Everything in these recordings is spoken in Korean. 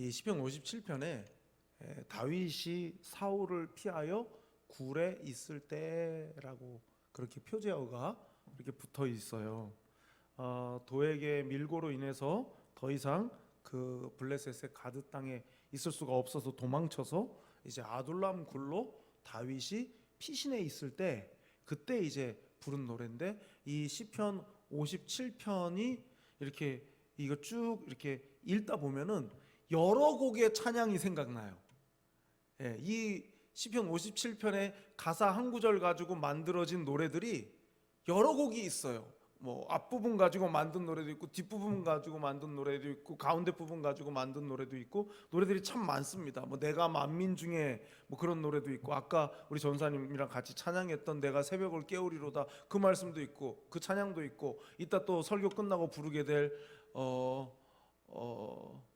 이 시편 57편에 다윗이 사울을 피하여 굴에 있을 때라고 그렇게 표제어가 이렇게 붙어 있어요. 어, 도에게 밀고로 인해서 더 이상 그 블레셋의 가드 땅에 있을 수가 없어서 도망쳐서 이제 아둘람 굴로 다윗이 피신해 있을 때 그때 이제 부른 노래인데 이 시편 57편이 이렇게 이거 쭉 이렇게 읽다 보면은 여러 곡의 찬양이 생각나요. 예, 이 시편 57편의 가사 한 구절 가지고 만들어진 노래들이 여러 곡이 있어요. 뭐 앞부분 가지고 만든 노래도 있고 뒷부분 가지고 만든 노래도 있고 가운데 부분 가지고 만든 노래도 있고 노래들이 참 많습니다. 뭐 내가 만민 중에 뭐 그런 노래도 있고 아까 우리 전사님이랑 같이 찬양했던 내가 새벽을 깨우리로다 그 말씀도 있고 그 찬양도 있고 이따 또 설교 끝나고 부르게 될 어, 어,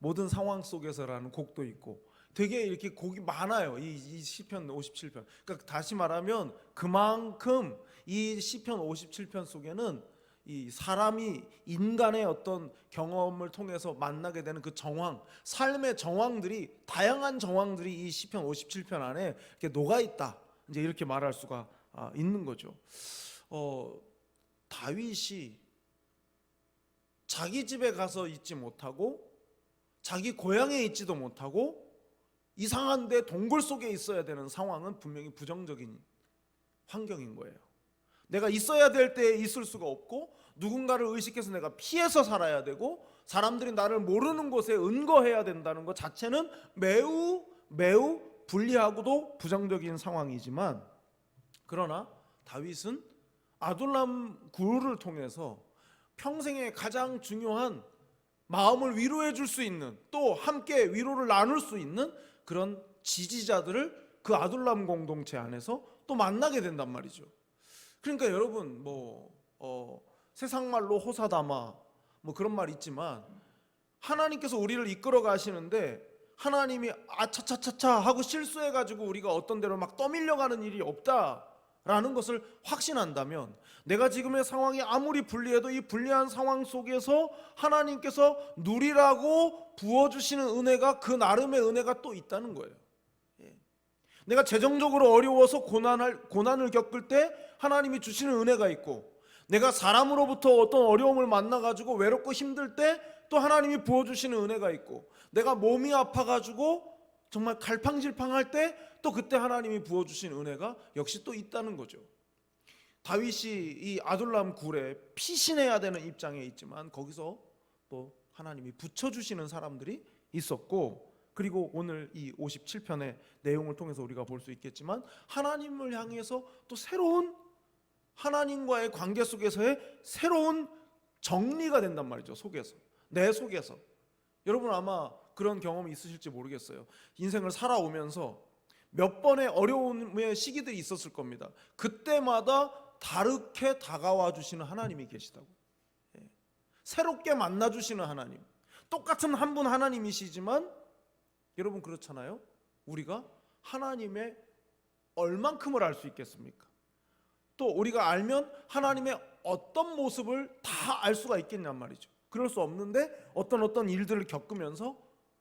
모든 상황 속에서라는 곡도 있고 되게 이렇게 곡이 많아요. 이, 이 시편 57편. 그러니까 다시 말하면 그만큼 이 시편 57편 속에는 이 사람이 인간의 어떤 경험을 통해서 만나게 되는 그 정황, 삶의 정황들이 다양한 정황들이 이 시편 57편 안에 이렇게 녹아 있다. 이제 이렇게 말할 수가 아, 있는 거죠. 어, 다윗이 자기 집에 가서 있지 못하고 자기 고향에 있지도 못하고 이상한데 동굴 속에 있어야 되는 상황은 분명히 부정적인 환경인 거예요. 내가 있어야 될 때에 있을 수가 없고 누군가를 의식해서 내가 피해서 살아야 되고 사람들이 나를 모르는 곳에 은거해야 된다는 것 자체는 매우 매우 불리하고도 부정적인 상황이지만 그러나 다윗은 아둘람 굴을 통해서 평생에 가장 중요한 마음을 위로해 줄 수 있는 또 함께 위로를 나눌 수 있는 그런 지지자들을 그 아둘람 공동체 안에서 또 만나게 된단 말이죠. 그러니까 여러분 뭐 어, 세상 말로 호사다마 뭐 그런 말 있지만 하나님께서 우리를 이끌어 가시는데 하나님이 아차차차차 하고 실수해 가지고 우리가 어떤 데로 막 떠밀려 가는 일이 없다 라는 것을 확신한다면 내가 지금의 상황이 아무리 불리해도 이 불리한 상황 속에서 하나님께서 누리라고 부어 주시는 은혜가 그 나름의 은혜가 또 있다는 거예요. 예. 내가 재정적으로 어려워서 고난할 고난을 겪을 때 하나님이 주시는 은혜가 있고 내가 사람으로부터 어떤 어려움을 만나 가지고 외롭고 힘들 때 또 하나님이 부어 주시는 은혜가 있고 내가 몸이 아파 가지고 정말 갈팡질팡할 때 또 그때 하나님이 부어 주신 은혜가 역시 또 있다는 거죠. 다윗이 이 아둘람 굴에 피신해야 되는 입장에 있지만 거기서 또 하나님이 붙여 주시는 사람들이 있었고 그리고 오늘 이 57편의 내용을 통해서 우리가 볼 수 있겠지만 하나님을 향해서 또 새로운 하나님과의 관계 속에서의 새로운 정리가 된단 말이죠. 속에서. 내 속에서. 여러분 아마 그런 경험이 있으실지 모르겠어요. 인생을 살아오면서 몇 번의 어려움의 시기들이 있었을 겁니다. 그때마다 다르게 다가와 주시는 하나님이 계시다고. 예. 새롭게 만나 주시는 하나님. 똑같은 한 분 하나님이시지만 여러분 그렇잖아요. 우리가 하나님의 얼만큼을 알 수 있겠습니까? 또 우리가 알면 하나님의 어떤 모습을 다 알 수가 있겠냔 말이죠. 그럴 수 없는데 어떤 어떤 일들을 겪으면서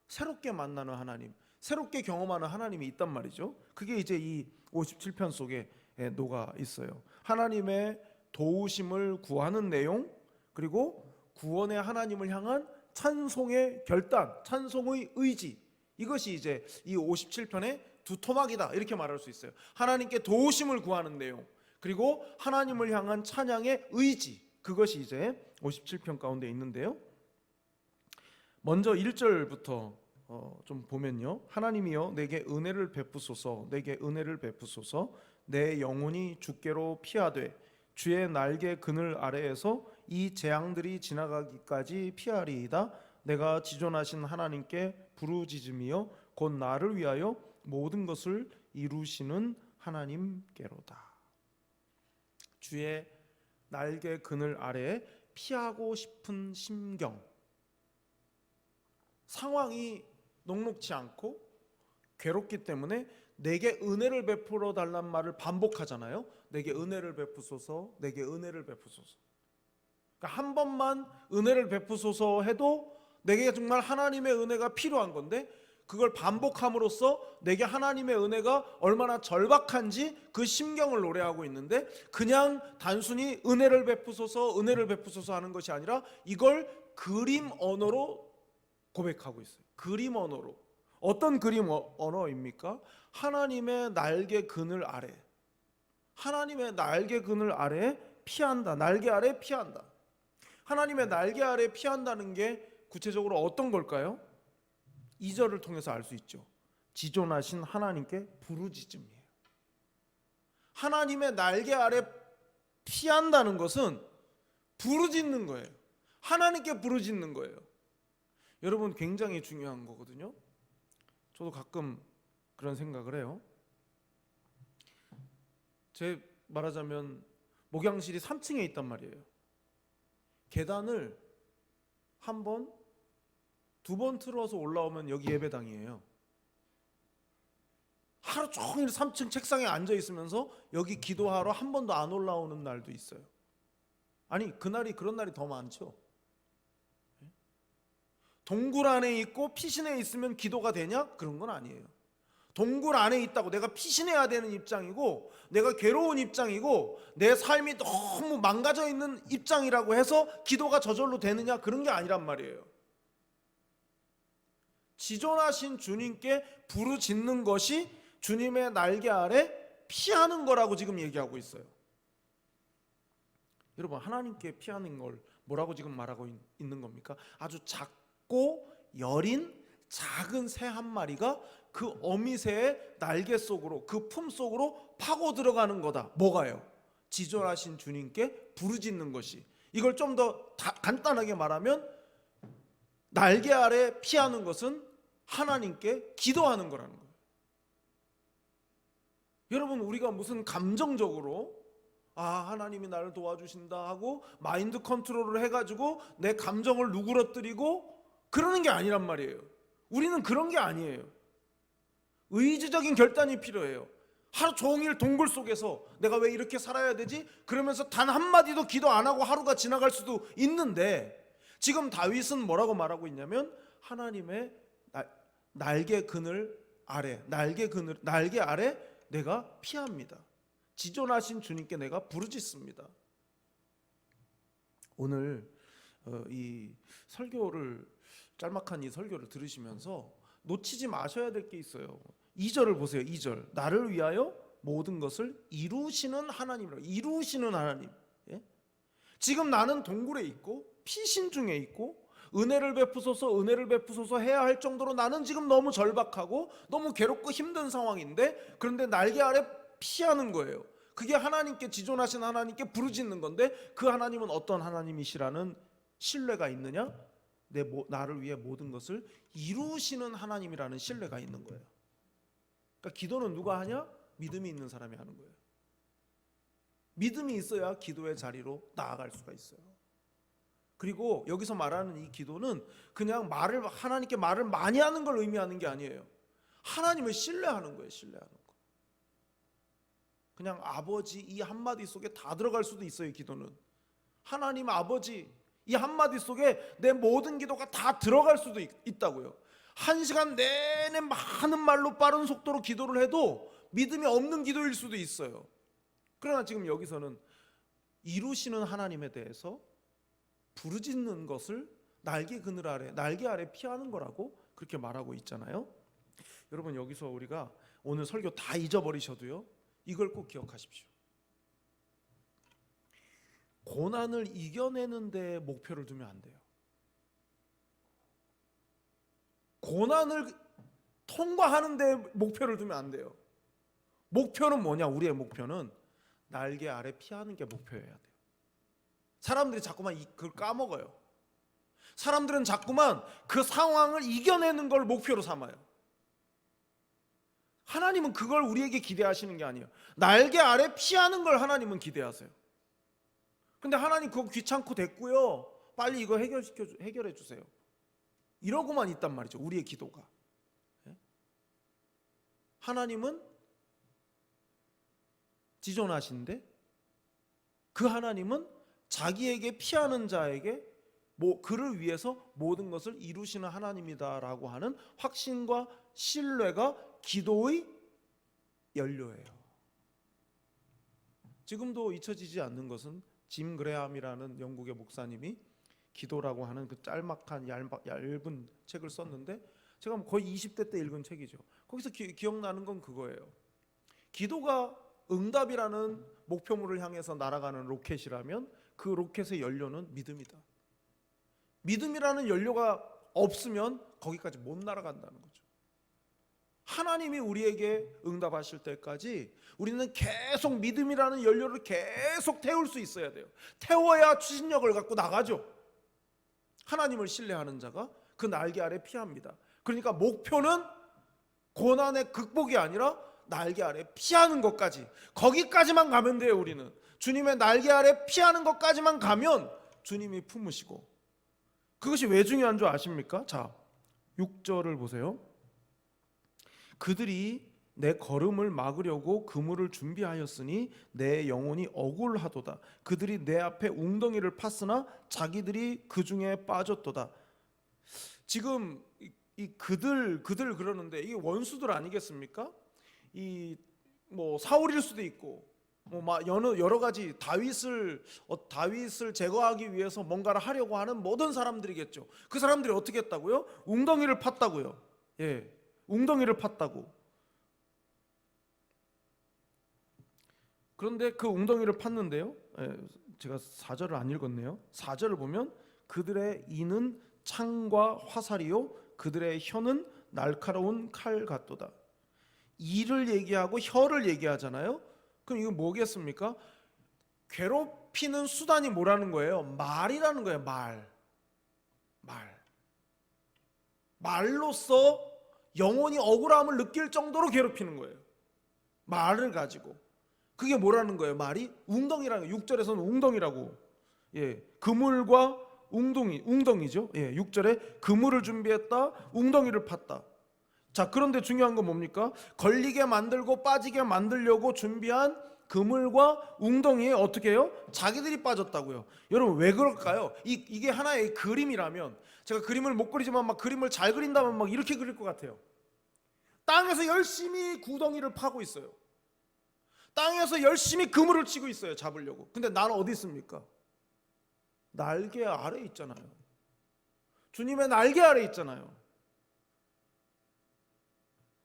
새롭게 만나는 하나님, 새롭게 경험하는 하나님이 있단 말이죠. 그게 이제 이 57편 속에 녹아 있어요. 하나님의 도우심을 구하는 내용 그리고 구원의 하나님을 향한 찬송의 결단, 찬송의 의지 이것이 이제 이 57편의 두 토막이다 이렇게 말할 수 있어요. 하나님께 도우심을 구하는 내용 그리고 하나님을 향한 찬양의 의지 그것이 이제 57편 가운데 있는데요. 먼저 1절부터 어, 좀 보면요. 하나님이여 내게 은혜를 베푸소서 내게 은혜를 베푸소서 내 영혼이 주께로 피하되 주의 날개 그늘 아래에서 이 재앙들이 지나가기까지 피하리이다. 내가 지존하신 하나님께 부르짖음이여 곧 나를 위하여 모든 것을 이루시는 하나님께로다. 주의 날개 그늘 아래에 피하고 싶은 심경. 상황이 녹록치 않고 괴롭기 때문에 내게 은혜를 베풀어 달란 말을 반복하잖아요. 내게 은혜를 베푸소서, 내게 은혜를 베푸소서. 그러니까 한 번만 은혜를 베푸소서 해도 내게 정말 하나님의 은혜가 필요한 건데 그걸 반복함으로써 내게 하나님의 은혜가 얼마나 절박한지 그 심경을 노래하고 있는데 그냥 단순히 은혜를 베푸소서 은혜를 베푸소서 하는 것이 아니라 이걸 그림 언어로 고백하고 있어요. 그림 언어로. 어떤 그림 어- 언어입니까? 하나님의 날개 그늘 아래. 하나님의 날개 그늘 아래 피한다. 날개 아래 피한다. 하나님의 날개 아래 피한다는 게 구체적으로 어떤 걸까요? 2절을 통해서 알 수 있죠. 지존하신 하나님께 부르짖음이에요. 하나님의 날개 아래 피한다는 것은 부르짖는 거예요. 하나님께 부르짖는 거예요. 여러분 굉장히 중요한 거거든요. 저도 가끔 그런 생각을 해요. 제 말하자면 목양실이 3층에 있단 말이에요. 계단을 한 번, 두 번 틀어서 올라오면 여기 예배당이에요. 하루 종일 3층 책상에 앉아 있으면서 여기 기도하러 한 번도 안 올라오는 날도 있어요. 아니, 그날이 그런 날이 더 많죠. 동굴 안에 있고 피신해 있으면 기도가 되냐? 그런 건 아니에요. 동굴 안에 있다고 내가 피신해야 되는 입장이고 내가 괴로운 입장이고 내 삶이 너무 망가져 있는 입장이라고 해서 기도가 저절로 되느냐 그런 게 아니란 말이에요. 지존하신 주님께 부르짖는 것이 주님의 날개 아래 피하는 거라고 지금 얘기하고 있어요. 여러분 하나님께 피하는 걸 뭐라고 지금 말하고 있- 있는 겁니까? 아주 작 고 여린 작은 새 한 마리가 그 어미새의 날개 속으로 그 품 속으로 파고 들어가는 거다. 뭐가요? 지존하신 주님께 부르짖는 것이 이걸 좀 더 간단하게 말하면 날개 아래 피하는 것은 하나님께 기도하는 거라는 거예요. 여러분 우리가 무슨 감정적으로 아 하나님이 나를 도와주신다 하고 마인드 컨트롤을 해가지고 내 감정을 누그러뜨리고 그러는 게 아니란 말이에요. 우리는 그런 게 아니에요. 의지적인 결단이 필요해요. 하루 종일 동굴 속에서 내가 왜 이렇게 살아야 되지? 그러면서 단 한마디도 기도 안 하고 하루가 지나갈 수도 있는데 지금 다윗은 뭐라고 말하고 있냐면 하나님의 날- 날개 그늘 아래 날개 그늘 날개 아래 내가 피합니다. 지존하신 주님께 내가 부르짖습니다. 오늘 어, 이 설교를 짤막한 이 설교를 들으시면서 놓치지 마셔야 될 게 있어요. 2절을 보세요. 2절. 나를 위하여 모든 것을 이루시는 하나님이라고. 이루시는 하나님. 예? 지금 나는 동굴에 있고 피신 중에 있고 은혜를 베푸소서 은혜를 베푸소서 해야 할 정도로 나는 지금 너무 절박하고 너무 괴롭고 힘든 상황인데 그런데 날개 아래 피하는 거예요. 그게 하나님께 지존하신 하나님께 부르짖는 건데 그 하나님은 어떤 하나님이시라는 신뢰가 있느냐? 내 모, 나를 위해 모든 것을 이루시는 하나님이라는 신뢰가 있는 거예요. 그러니까 기도는 누가 하냐? 믿음이 있는 사람이 하는 거예요. 믿음이 있어야 기도의 자리로 나아갈 수가 있어요. 그리고 여기서 말하는 이 기도는 그냥 말을 하나님께 말을 많이 하는 걸 의미하는 게 아니에요. 하나님을 신뢰하는 거예요. 신뢰하는 거. 그냥 아버지 이 한마디 속에 다 들어갈 수도 있어요. 기도는 하나님 아버지 이 한마디 속에 내 모든 기도가 다 들어갈 수도 있, 있다고요. 한 시간 내내 많은 말로 빠른 속도로 기도를 해도 믿음이 없는 기도일 수도 있어요. 그러나 지금 여기서는 이루시는 하나님에 대해서 부르짖는 것을 날개 그늘 아래 날개 아래 피하는 거라고 그렇게 말하고 있잖아요. 여러분 여기서 우리가 오늘 설교 다 잊어버리셔도요. 이걸 꼭 기억하십시오. 고난을 이겨내는 데 목표를 두면 안 돼요. 고난을 통과하는 데 목표를 두면 안 돼요. 목표는 뭐냐? 우리의 목표는 날개 아래 피하는 게 목표여야 돼요. 사람들이 자꾸만 이- 그걸 까먹어요. 사람들은 자꾸만 그 상황을 이겨내는 걸 목표로 삼아요. 하나님은 그걸 우리에게 기대하시는 게 아니에요. 날개 아래 피하는 걸 하나님은 기대하세요. 근데 하나님 그거 귀찮고 됐고요. 빨리 이거 해결시켜 주- 해결해 주세요. 이러고만 있단 말이죠. 우리의 기도가. 예? 하나님은 지존하신데 그 하나님은 자기에게 피하는 자에게 뭐 그를 위해서 모든 것을 이루시는 하나님이다라고 하는 확신과 신뢰가 기도의 연료예요. 지금도 잊혀지지 않는 것은 짐 그레함이라는 영국의 목사님이 기도라고 하는 그 짤막한 얇- 얇은 책을 썼는데 제가 거의 20대 때 읽은 책이죠. 거기서 기, 기억나는 건 그거예요. 기도가 응답이라는 목표물을 향해서 날아가는 로켓이라면 그 로켓의 연료는 믿음이다. 믿음이라는 연료가 없으면 거기까지 못 날아간다는 거죠. 하나님이 우리에게 응답하실 때까지 우리는 계속 믿음이라는 연료를 계속 태울 수 있어야 돼요. 태워야 추진력을 갖고 나가죠. 하나님을 신뢰하는 자가 그 날개 아래 피합니다. 그러니까 목표는 고난의 극복이 아니라 날개 아래 피하는 것까지 거기까지만 가면 돼요 우리는 주님의 날개 아래 피하는 것까지만 가면 주님이 품으시고 그것이 왜 중요한 줄 아십니까? 자 6절을 보세요 그들이 내 걸음을 막으려고 그물을 준비하였으니 내 영혼이 억울하도다 그들이 내 앞에 웅덩이를 팠으나 자기들이 그 중에 빠졌도다 지금 이, 이 그들 그들 그러는데 이게 원수들 아니겠습니까? 이 뭐 사울일 수도 있고 뭐막 여러 여러 가지 다윗을 어, 다윗을 제거하기 위해서 뭔가를 하려고 하는 모든 사람들이겠죠. 그 사람들이 어떻게 했다고요? 웅덩이를 팠다고요. 예, 웅덩이를 팠다고. 그런데 그 웅덩이를 팠는데요. 예, 제가 4절을 안 읽었네요. 4절을 보면 그들의 이는 창과 화살이요 그들의 혀는 날카로운 칼 같도다. 이를 얘기하고 혀를 얘기하잖아요. 그럼 이거 뭐겠습니까? 괴롭히는 수단이 뭐라는 거예요? 말이라는 거예요. 말. 말. 말로써 영혼이 억울함을 느낄 정도로 괴롭히는 거예요. 말을 가지고. 그게 뭐라는 거예요? 말이 웅덩이라는 거예요. 6절에서는 웅덩이라고. 예. 그물과 웅덩이, 웅덩이죠. 예. 6절에 그물을 준비했다. 웅덩이를 팠다. 자, 그런데 중요한 건 뭡니까? 걸리게 만들고 빠지게 만들려고 준비한 그물과 웅덩이에 어떻게 해요? 자기들이 빠졌다고요. 여러분 왜 그럴까요? 이, 이게 하나의 그림이라면 제가 그림을 못 그리지만 막 그림을 잘 그린다면 막 이렇게 그릴 것 같아요. 땅에서 열심히 구덩이를 파고 있어요. 땅에서 열심히 그물을 치고 있어요. 잡으려고. 근데 나는 어디 있습니까? 날개 아래 있잖아요. 주님의 날개 아래 있잖아요.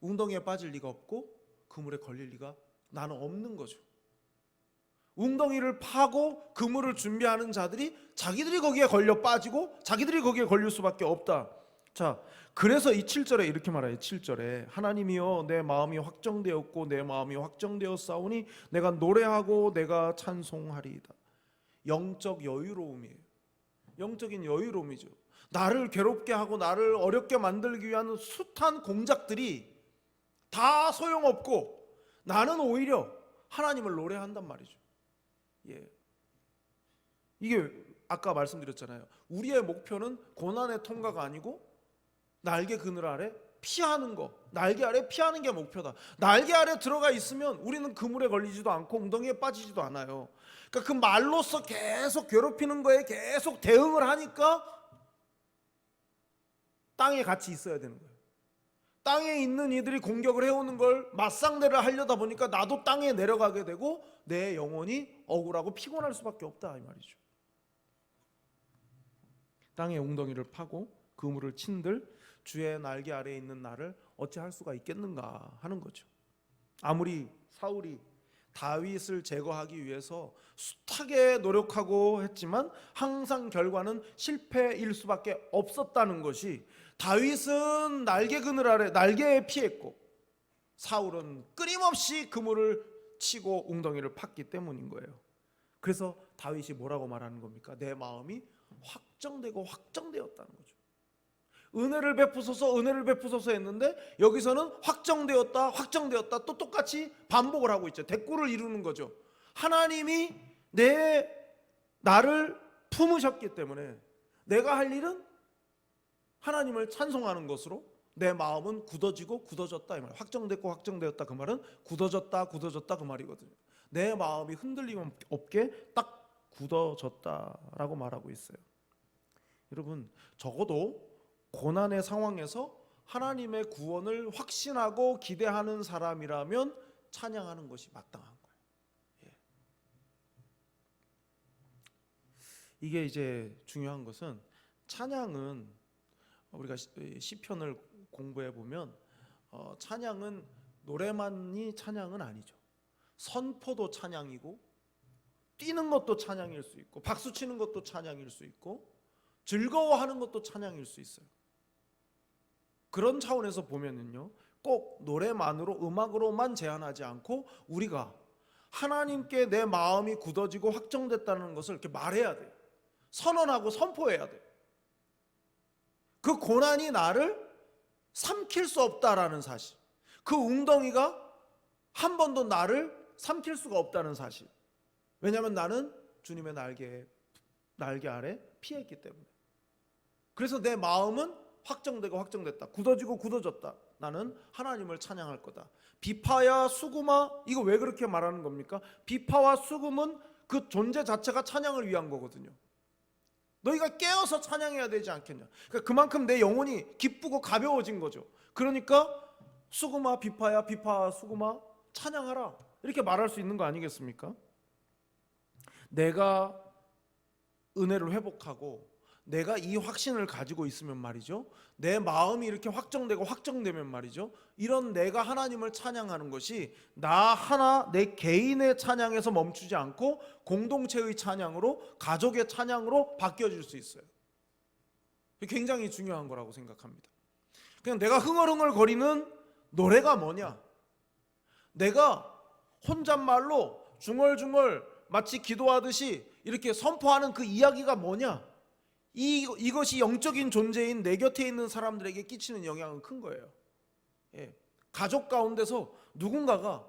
웅덩이에 빠질 리가 없고 그물에 걸릴 리가 나는 없는 거죠. 웅덩이를 파고 그물을 준비하는 자들이 자기들이 거기에 걸려 빠지고 자기들이 거기에 걸릴 수밖에 없다. 자, 그래서 이 7절에 이렇게 말해요. 7절에 하나님이여 내 마음이 확정되었고 내 마음이 확정되었사오니 내가 노래하고 내가 찬송하리이다. 영적 여유로움이에요. 영적인 여유로움이죠. 나를 괴롭게 하고 나를 어렵게 만들기 위한 숱한 공작들이 다 소용없고 나는 오히려 하나님을 노래한단 말이죠. 예. 이게 아까 말씀드렸잖아요. 우리의 목표는 고난의 통과가 아니고 날개 그늘 아래 피하는 거. 날개 아래 피하는 게 목표다. 날개 아래 들어가 있으면 우리는 그물에 걸리지도 않고 웅덩이에 빠지지도 않아요. 그러니까 그 말로써 계속 괴롭히는 거에 계속 대응을 하니까 땅에 같이 있어야 되는 거예요. 땅에 있는 이들이 공격을 해오는 걸 맞상대를 하려다 보니까 나도 땅에 내려가게 되고 내 영혼이 억울하고 피곤할 수밖에 없다 이 말이죠. 땅에 웅덩이를 파고 그물을 친들 주의 날개 아래에 있는 나를 어찌할 수가 있겠는가 하는 거죠. 아무리 사울이 다윗을 제거하기 위해서 숱하게 노력하고 했지만 항상 결과는 실패일 수밖에 없었다는 것이 다윗은 날개 그늘 아래 날개에 피했고 사울은 끊임없이 그물을 치고 웅덩이를 팠기 때문인 거예요. 그래서 다윗이 뭐라고 말하는 겁니까? 내 마음이 확정되고 확정되었다는 거죠. 은혜를 베푸소서 은혜를 베푸소서 했는데 여기서는 확정되었다 확정되었다 또 똑같이 반복을 하고 있죠. 대꾸를 이루는 거죠. 하나님이 내 나를 품으셨기 때문에 내가 할 일은 하나님을 찬송하는 것으로 내 마음은 굳어지고 굳어졌다 이 말. 확정됐고 확정되었다 그 말은 굳어졌다 굳어졌다 그 말이거든요. 내 마음이 흔들림 없게 딱 굳어졌다라고 말하고 있어요. 여러분 적어도 고난의 상황에서 하나님의 구원을 확신하고 기대하는 사람이라면 찬양하는 것이 마땅한 거예요. 예. 이게 이제 중요한 것은 찬양은 우리가 시- 시편을 공부해 보면 어, 찬양은 노래만이 찬양은 아니죠. 선포도 찬양이고 뛰는 것도 찬양일 수 있고 박수 치는 것도 찬양일 수 있고 즐거워하는 것도 찬양일 수 있어요. 그런 차원에서 보면은요. 꼭 노래만으로 음악으로만 제한하지 않고 우리가 하나님께 내 마음이 굳어지고 확정됐다는 것을 이렇게 말해야 돼요. 선언하고 선포해야 돼요. 그 고난이 나를 삼킬 수 없다라는 사실. 그 웅덩이가 한 번도 나를 삼킬 수가 없다는 사실. 왜냐하면 나는 주님의 날개 날개 아래 피했기 때문에. 그래서 내 마음은 확정되고 확정됐다. 굳어지고 굳어졌다. 나는 하나님을 찬양할 거다. 비파야 수구마 이거 왜 그렇게 말하는 겁니까? 비파와 수금은 그 존재 자체가 찬양을 위한 거거든요. 너희가 깨어서 찬양해야 되지 않겠냐? 그러니까 그만큼 내 영혼이 기쁘고 가벼워진 거죠. 그러니까 수구마 비파야 비파 수구마 찬양하라 이렇게 말할 수 있는 거 아니겠습니까? 내가 은혜를 회복하고 내가 이 확신을 가지고 있으면 말이죠. 내 마음이 이렇게 확정되고 확정되면 말이죠. 이런 내가 하나님을 찬양하는 것이 나 하나 내 개인의 찬양에서 멈추지 않고 공동체의 찬양으로 가족의 찬양으로 바뀌어질 수 있어요. 굉장히 중요한 거라고 생각합니다. 그냥 내가 흥얼흥얼 거리는 노래가 뭐냐? 내가 혼잣말로 중얼중얼 마치 기도하듯이 이렇게 선포하는 그 이야기가 뭐냐? 이, 이것이 영적인 존재인 내 곁에 있는 사람들에게 끼치는 영향은 큰 거예요. 예. 가족 가운데서 누군가가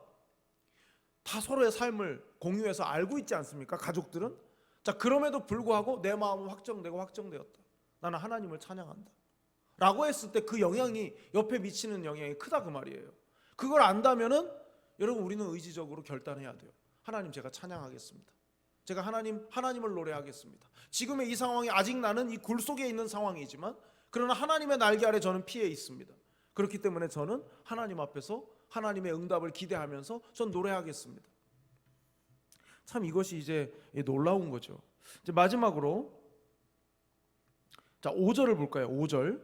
다 서로의 삶을 공유해서 알고 있지 않습니까? 가족들은? 자, 그럼에도 불구하고 내 마음은 확정되고 확정되었다. 나는 하나님을 찬양한다. 라고 했을 때 그 영향이 옆에 미치는 영향이 크다 그 말이에요. 그걸 안다면은 여러분 우리는 의지적으로 결단해야 돼요. 하나님 제가 찬양하겠습니다. 제가 하나님 하나님을 노래하겠습니다. 지금의 이 상황이 아직 나는 이 굴 속에 있는 상황이지만 그러나 하나님의 날개 아래 저는 피해 있습니다. 그렇기 때문에 저는 하나님 앞에서 하나님의 응답을 기대하면서 전 노래하겠습니다. 참 이것이 이제 놀라운 거죠. 이제 마지막으로 자 5절을 볼까요? 5절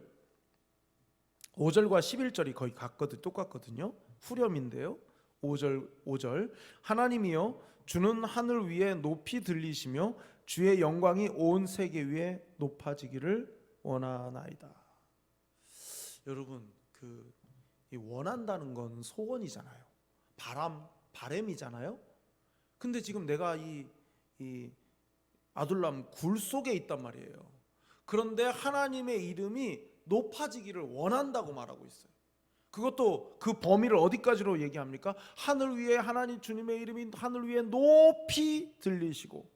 5절과 11절이 거의 같거든 똑같거든요. 후렴인데요. 5절 5절 하나님이여 주는 하늘 위에 높이 들리시며 주의 영광이 온 세계 위에 높아지기를 원하나이다. 여러분 그이 원한다는 건 소원이잖아요. 바람 바램이잖아요. 근데 지금 내가 이, 이 아둘람 굴 속에 있단 말이에요. 그런데 하나님의 이름이 높아지기를 원한다고 말하고 있어요. 그것도 그 범위를 어디까지로 얘기합니까? 하늘 위에 하나님 주님의 이름이 하늘 위에 높이 들리시고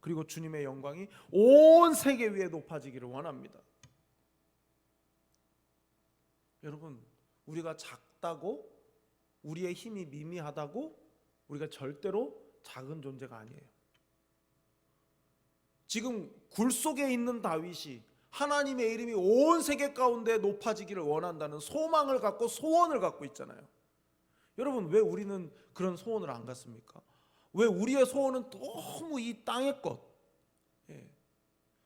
그리고 주님의 영광이 온 세계 위에 높아지기를 원합니다. 여러분, 우리가 작다고 우리의 힘이 미미하다고 우리가 절대로 작은 존재가 아니에요. 지금 굴 속에 있는 다윗이 하나님의 이름이 온 세계 가운데 높아지기를 원한다는 소망을 갖고 소원을 갖고 있잖아요. 여러분 왜 우리는 그런 소원을 안 갖습니까? 왜 우리의 소원은 너무 이 땅의 것, 예.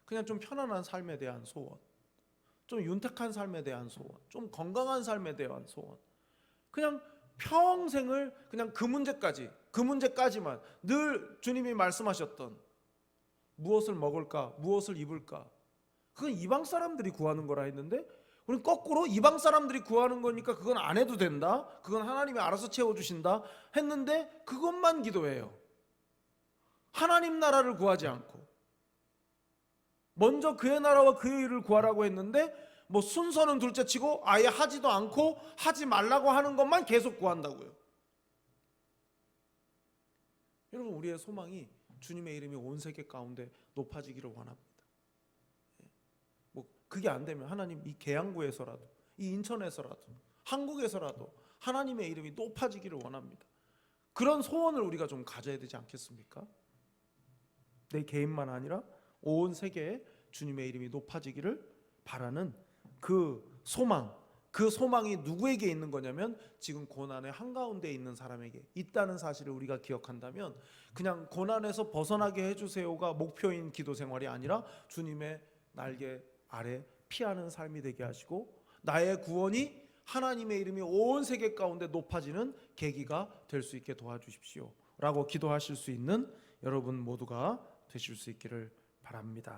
그냥 좀 편안한 삶에 대한 소원, 좀 윤택한 삶에 대한 소원, 좀 건강한 삶에 대한 소원, 그냥 평생을 그냥 그 문제까지, 그 문제까지만 늘 주님이 말씀하셨던 무엇을 먹을까, 무엇을 입을까, 그건 이방 사람들이 구하는 거라 했는데 우리는 거꾸로 이방 사람들이 구하는 거니까 그건 안 해도 된다. 그건 하나님이 알아서 채워 주신다 했는데 그것만 기도해요. 하나님 나라를 구하지 않고 먼저 그의 나라와 그의 일을 구하라고 했는데 뭐 순서는 둘째치고 아예 하지도 않고 하지 말라고 하는 것만 계속 구한다고요. 여러분 우리의 소망이 주님의 이름이 온 세계 가운데 높아지기를 원합니다. 뭐 그게 안 되면 하나님 이 계양구에서라도 이 인천에서라도 한국에서라도 하나님의 이름이 높아지기를 원합니다. 그런 소원을 우리가 좀 가져야 되지 않겠습니까? 내 개인만 아니라 온 세계에 주님의 이름이 높아지기를 바라는 그 소망, 그 소망이 누구에게 있는 거냐면 지금 고난의 한가운데 있는 사람에게 있다는 사실을 우리가 기억한다면 그냥 고난에서 벗어나게 해주세요가 목표인 기도 생활이 아니라 주님의 날개 아래 피하는 삶이 되게 하시고 나의 구원이 하나님의 이름이 온 세계 가운데 높아지는 계기가 될 수 있게 도와주십시오. 라고 기도하실 수 있는 여러분 모두가 되실 수 있기를 바랍니다.